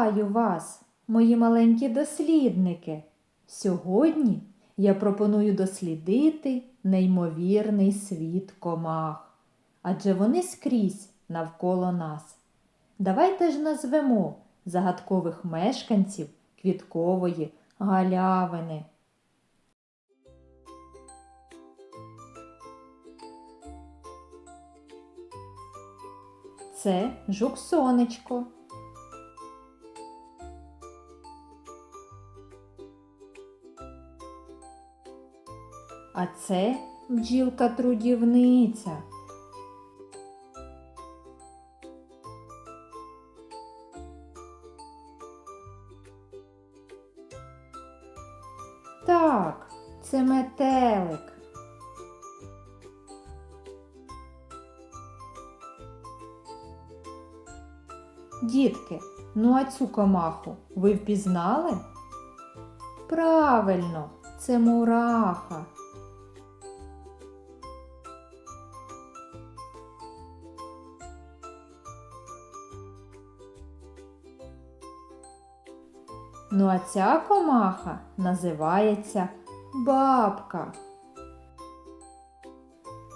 Вітаю вас, мої маленькі дослідники! Сьогодні я пропоную дослідити неймовірний світ комах, адже вони скрізь навколо нас. Давайте ж назвемо загадкових мешканців квіткової галявини. Це жук сонечко. А це бджілка трудівниця. Так, це метелик. Дітки, ну а цю комаху ви впізнали? Правильно, це мураха. Ну а ця комаха називається бабка.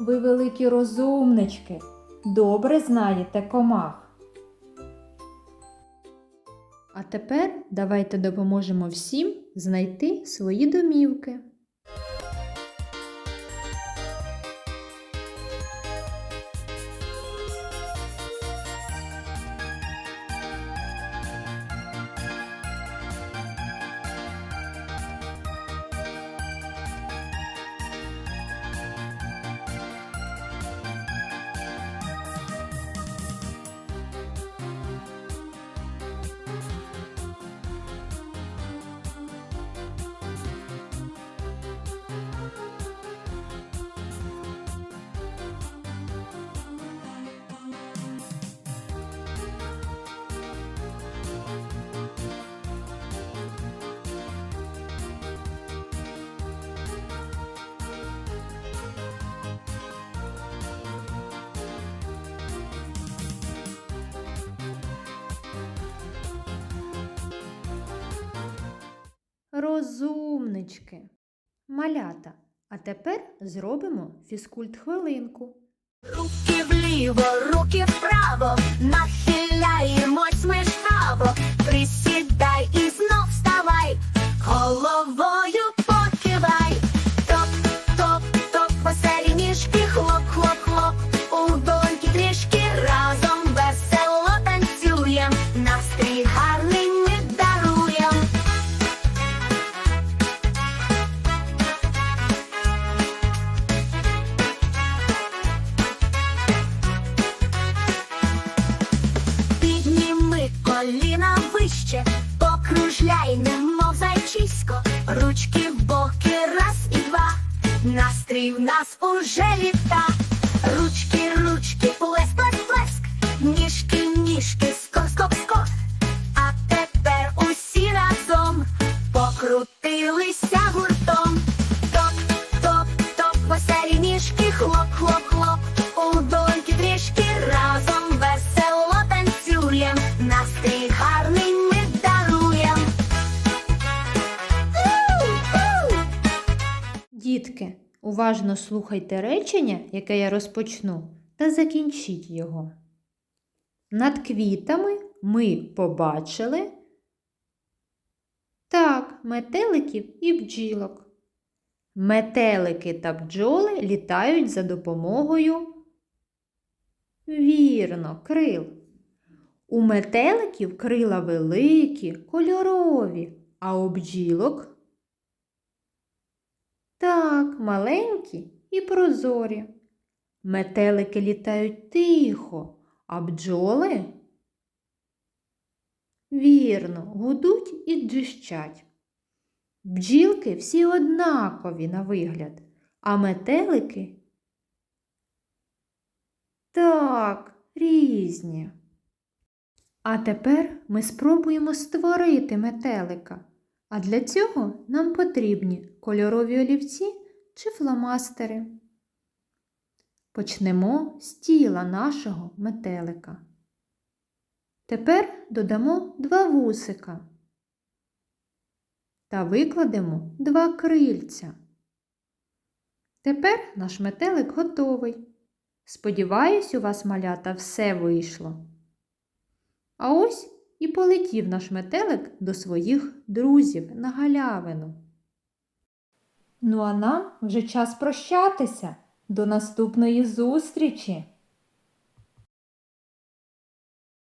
Ви великі розумнички, добре знаєте комах. А тепер давайте допоможемо всім знайти свої домівки. Розумнички. Малята. А тепер зробимо фізкульт хвилинку. Руки вліво, руки вправо, нахиляємось ми жваво, присідай вище, покружляй, немов зайчисько, ручки в боки, раз і два. Настрій в нас уже літа. Ручки, ручки, плеск, плеск, плеск, ніжки, ніжки, скок, скок, скок. А тепер усі разом покрутилися гуртом. Уважно слухайте речення, яке я розпочну, та закінчіть його. Над квітами ми побачили так, метеликів і бджілок. Метелики та бджоли літають за допомогою вірно, крил. У метеликів крила великі, кольорові, а у бджілок так, маленькі і прозорі. Метелики літають тихо, а бджоли вірно, гудуть і джищать. Бджілки всі однакові на вигляд, а метелики так, різні. А тепер ми спробуємо створити метелика. А для цього нам потрібні кольорові олівці чи фломастери. Почнемо з тіла нашого метелика. Тепер додамо два вусика та викладемо два крильця. Тепер наш метелик готовий. Сподіваюсь, у вас, малята, все вийшло. А ось і полетів наш метелик до своїх друзів на галявину. Ну а нам вже час прощатися. До наступної зустрічі!